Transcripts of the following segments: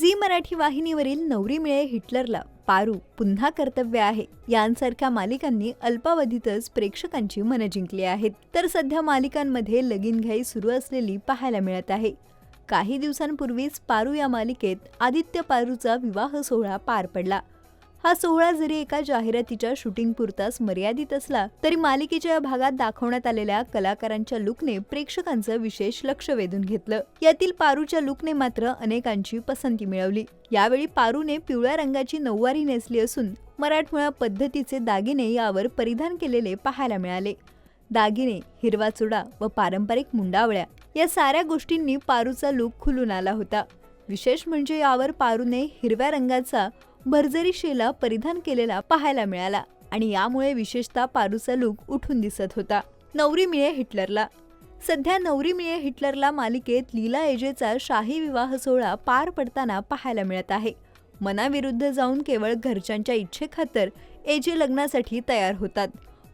Zee Marathi वाहिनीवरील नवरी मिळे हिटलरला पारू पुन्हा कर्तव्य आहे यांसारख्या मालिकांनी अल्पावधीतच प्रेक्षकांची मनं जिंकली आहेत. तर सध्या मालिकांमध्ये लगीनघाई सुरू असलेली पाहायला मिळत आहे. काही दिवसांपूर्वीच पारू या मालिकेत आदित्य पारूचा विवाह सोहळा पार पडला. हा सोहळा जरी एका जाहिरातीच्या शूटिंग पुरताच मर्यादित असला तरी मालिकेच्या या भागात दाखवण्यात आलेल्या कलाकारांच्या लुकने प्रेक्षकांचं विशेष लक्ष वेधून घेतलं. यातील पारूच्या लुकने मात्र अनेकांची पसंती मिळवली. यावेळी पारूने पिवळ्या रंगाची नऊवारी नेसली असून मराठमोळ्या पद्धतीचे दागिने यावर परिधान केलेले पाहायला मिळाले. दागिने हिरवा चुडा व पारंपरिक मुंडावळ्या या साऱ्या गोष्टींनी पारूचा लुक खुलून आला होता. विशेष म्हणजे यावर पारूने हिरव्या रंगाचा भरजरी शेला परिधान केलेला पाहायला मिळाला आणि यामुळे विशेषतः पारूचा लुक उठून दिसत होता. नवरी मिळे हिटलरला. सध्या नवरी मिळे हिटलरला मालिकेत लीला एजेचा शाही विवाह सोहळा पार पडताना पाहायला मिळत आहे. मनाविरुद्ध जाऊन केवळ घरच्यांच्या इच्छेखातर एजे लग्नासाठी तयार होतात.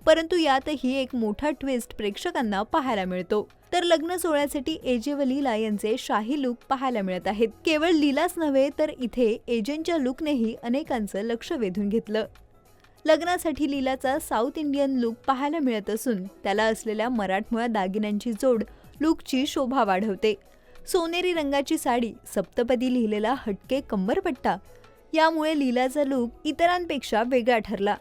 परंतु यातही एक मोठा ट्विस्ट प्रेक्षकांना पाहायला मिळतो. तर लग्न सोहळ्यासाठी एजे व लीला यांचे शाही लुक पाहायला मिळत आहेत. केवळ लीलाच नव्हे तर इथे एजेंच्या लुकनेही अनेकांचं लक्ष वेधून घेतलं. लग्नासाठी लीलाचा साऊथ इंडियन लुक पाहायला मिळत असून त्याला असलेल्या मराठमोळ्या दागिन्यांची जोड लुकची शोभा वाढवते. सोनेरी रंगाची साडी सप्तपदी लिहिलेला हटके कंबरपट्टा यामुळे लीलाचा लुक इतरांपेक्षा वेगळा ठरला.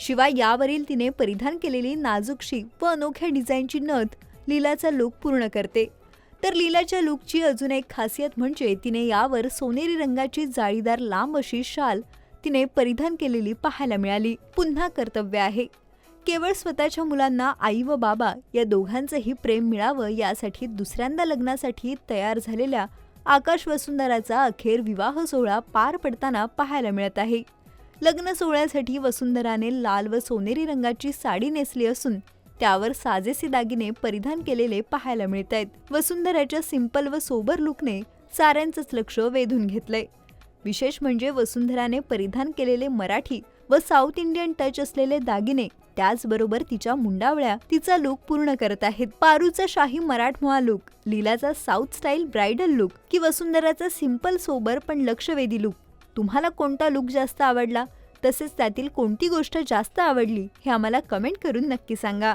शिवाय यावरील तिने परिधान केलेली नाजूकशी व अनोख्या डिझाईनची नथ लीलाचा लुक पूर्ण करते. तर लीलाच्या लुकची अजून एक खासियत म्हणजे तिने यावर सोनेरी रंगाची जाळीदार लांब अशी शाल तिने परिधान केलेली पाहायला मिळाली. पुन्हा कर्तव्य आहे. केवळ स्वतःच्या मुलांना आई व बाबा या दोघांचंही प्रेम मिळावं यासाठी दुसऱ्यांदा लग्नासाठी तयार झालेल्या आकाश वसुंधराचा अखेर विवाह सोहळा पार पडताना पाहायला मिळत आहे. लग्न सोहळ्यासाठी वसुंधराने लाल व सोनेरी रंगाची साडी नेसली असून त्यावर साजेसे दागिने परिधान केलेले पाहायला मिळत आहेत वसुंधराच्या सिंपल व सोबर लुकने साऱ्यांचंच लक्ष वेधून घेतलंय. विशेष म्हणजे वसुंधराने परिधान केलेले मराठी व साऊथ इंडियन टच असलेले दागिने त्याचबरोबर तिच्या मुंडावळ्या तिचा लुक पूर्ण करत आहेत. पारूचा शाही मराठमोळा लुक लीलाचा साऊथ स्टाईल ब्रायडल लुक की वसुंधराचा सिंपल सोबर पण लक्षवेधी लुक. तुम्हाला कोणता लुक जास्त आवडला? तसेच त्यातील कोणती गोष्ट जास्त आवडली? हे आम्हाला कमेंट करून नक्की सांगा.